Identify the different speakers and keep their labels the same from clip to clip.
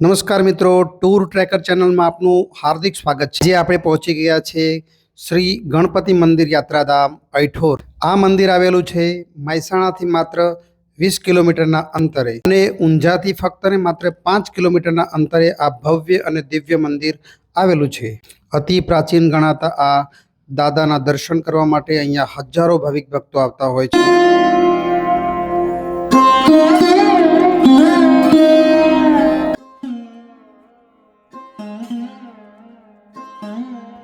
Speaker 1: નમસ્કાર મિત્રો, tour tracker ચેનલમાં આપનું હાર્દિક સ્વાગત છે. જે આપણે પહોંચી ગયા છે શ્રી ગણપતિ મંદિર યાત્રાધામ અઠોર આ મંદિર આવેલું છે મહેસાણાથી માત્ર વીસ કિલોમીટરના અંતરે અને ઊંઝાથી ફક્ત ને માત્ર પાંચ કિલોમીટરના અંતરે આ ભવ્ય અને દિવ્ય મંદિર આવેલું છે. અતિ પ્રાચીન ગણાતા આ દાદાના દર્શન કરવા માટે અહીંયા હજારો ભાવિક ભક્તો આવતા હોય છે.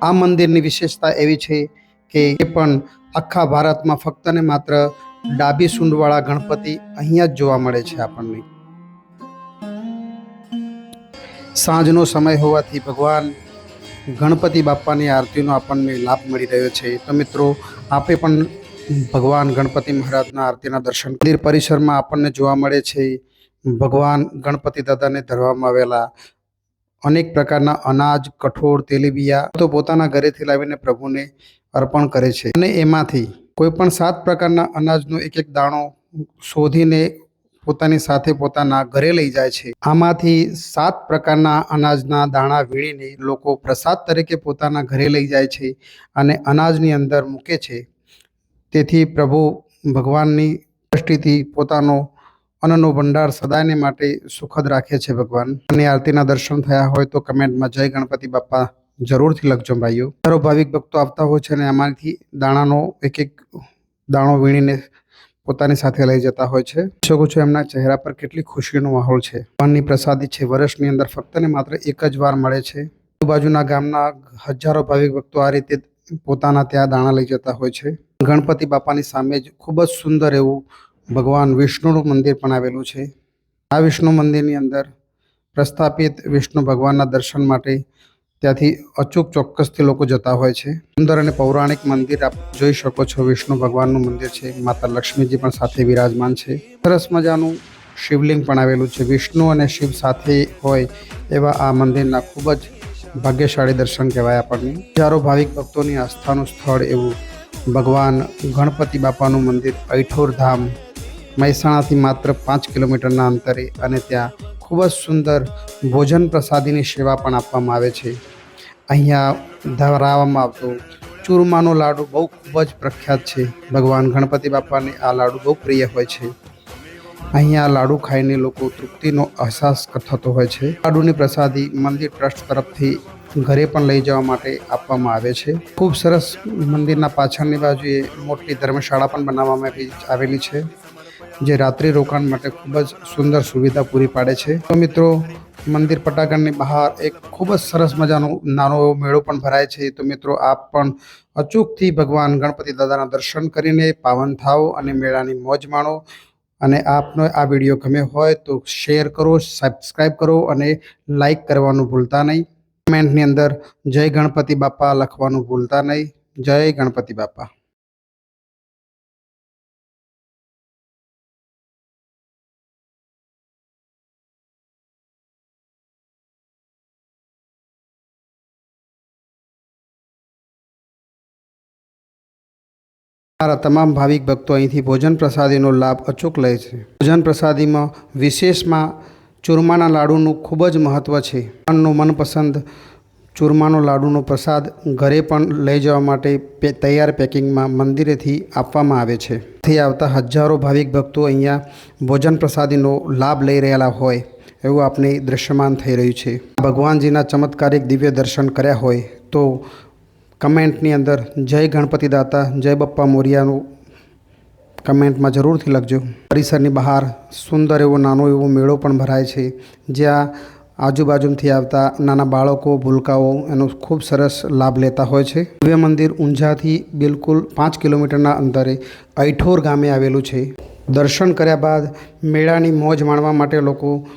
Speaker 1: આ મંદિરની વિશેષતા એવી છે કે એ પણ આખા ભારતમાં ફક્ત ને માત્ર ડાબી સૂંઢવાળા ગણપતિ અહીંયા જ જોવા મળે છે આપણને. સાંજનો સમય હોવાથી ભગવાન ગણપતિ બાપાની આરતીનો આપણને લાભ મળી રહ્યો છે. તો મિત્રો, આપે પણ ભગવાન ગણપતિ મહારાજના આરતીના દર્શન મંદિર પરિસરમાં આપણને જોવા મળે છે. ભગવાન ગણપતિ દાદાને ધરવામાં આવેલા અનેક પ્રકારના અનાજ, કઠોળ, તેલીબિયા તો પોતાના ઘરેથી લાવીને પ્રભુને અર્પણ કરે છે. અને એમાંથી કોઈ પણ સાત પ્રકારના અનાજનો એક એક દાણો શોધીને પોતાની સાથે પોતાના ઘરે લઈ જાય છે. આમાંથી સાત પ્રકારના અનાજના દાણા વીણીને લોકો પ્રસાદ તરીકે પોતાના ઘરે લઈ જાય છે અને અનાજની અંદર મૂકે છે. તેથી પ્રભુ ભગવાનની દ્રષ્ટિથી પોતાનો અન્નનો ભંડાર સદાયને માટે સુખદ રાખે છે ભગવાન. અને આરતીના દર્શન થયા હોય તો કમેન્ટમાં જય ગણપતિ બાપા જરૂરથી લખજો ભાઈઓ. હજારો ભાવિક ભક્તો આવતા હોય છે અને આમાંથી દાણાનો એક એક દાણો વીણીને પોતાની સાથે લઈ જતા હોય છે. શકો છો એમના ચહેરા પર કેટલી ખુશીનો માહોલ છે. ભગવાનની પ્રસાદી છે. વર્ષની અંદર ફક્ત ને માત્ર એક જ વાર મળે છે. આજુબાજુના ગામના હજારો ભાવિક ભક્તો આ રીતે પોતાના ત્યાં દાણા લઈ જતા હોય છે. ગણપતિ બાપાની સામે જ ખૂબ જ સુંદર એવું ભગવાન વિષ્ણુનું મંદિર પણ આવેલું છે. આ વિષ્ણુ મંદિરની અંદર પ્રસ્થાપિત વિષ્ણુ ભગવાનના દર્શન માટે ત્યાંથી અચૂક ચોક્કસથી લોકો જતા હોય છે. સુંદર અને પૌરાણિક મંદિર આપ જોઈ શકો છો. વિષ્ણુ ભગવાનનું મંદિર છે. માતા લક્ષ્મીજી પણ સાથે વિરાજમાન છે. સરસ મજાનું શિવલિંગ પણ આવેલું છે. વિષ્ણુ અને શિવ સાથે હોય એવા આ મંદિરના ખૂબ જ ભાગ્યશાળી દર્શન કહેવાય આપણને. હજારો ભાવિક ભક્તોની આસ્થાનું સ્થળ એવું ભગવાન ગણપતિ બાપાનું મંદિર અઠોર ધામ મહેસાણાથી માત્ર પાંચ કિલોમીટરના અંતરે અને ત્યાં ખૂબ જ સુંદર ભોજન પ્રસાદીની સેવા પણ આપવામાં આવે છે. અહીંયા ધરાવવામાં આવતો ચૂરમાનો લાડુ બહુ ખૂબ જ પ્રખ્યાત છે. ભગવાન ગણપતિ બાપાને આ લાડુ બહુ પ્રિય હોય છે. અહીંયા લાડુ ખાઈને લોકો તૃપ્તિનો અહેસાસ થતો હોય છે. લાડુની પ્રસાદી મંદિર ટ્રસ્ટ તરફથી ઘરે પણ લઈ જવા માટે આપવામાં આવે છે. ખૂબ સરસ મંદિરના પાછળની બાજુએ મોટી ધર્મશાળા પણ બનાવવામાં આવી- આવેલી છે. જે રાત્રિ રોકાણ માટે ખૂબ જ સુંદર સુવિધા પૂરી પાડે છે. તો મિત્રો, મંદિર પટાગણની બહાર એક ખૂબ જ સરસ મજાનો નાનો એવો મેળો પણ ભરાય છે. તો મિત્રો, આપ પણ અચૂકથી ભગવાન ગણપતિ દાદાના દર્શન કરીને પાવન થાઓ અને મેળાની મોજ માણો. અને આપનો આ વીડિયો ગમ્યો હોય તો શેર કરો સબસ્ક્રાઈબ કરો અને લાઈક કરવાનું ભૂલતા નહીં. કમેન્ટની અંદર જય ગણપતિ બાપા લખવાનું ભૂલતા નહીં. જય ગણપતિ બાપા. મારા તમામ ભાવિક ભક્તો અહીંથી ભોજન પ્રસાદીનો લાભ અચૂક લે છે. ભોજન પ્રસાદીમાં વિશેષમાં ચૂરમાના લાડુનું ખૂબ જ મહત્ત્વ છે. ભગવાનનું મનપસંદ ચૂરમાનો લાડુનો પ્રસાદ ઘરે પણ લઈ જવા માટે તૈયાર પેકિંગમાં મંદિરેથી આપવામાં આવે છે. થી આવતા હજારો ભાવિક ભક્તો અહીંયા ભોજન પ્રસાદીનો લાભ લઈ રહેલા હોય એવું આપણે દૃશ્યમાન થઈ રહ્યું છે. ભગવાનજીના ચમત્કારિક દિવ્ય દર્શન કર્યા હોય તો કમેન્ટની અંદર જય ગણપતિ દાતા, જય બપ્પા મોરિયાનું કમેન્ટમાં જરૂરથી લખજો. પરિસરની બહાર સુંદર એવો નાનો એવો મેળો પણ ભરાય છે. જ્યાં આજુબાજુથી આવતા નાના બાળકો, ભૂલકાઓ એનો ખૂબ સરસ લાભ લેતા હોય છે. દિવ્ય મંદિર ઊંઝાથી બિલકુલ પાંચ કિલોમીટરના અંતરે અઠોર ગામે આવેલું છે. દર્શન કર્યા બાદ મેળાની મોજ માણવા માટે લોકો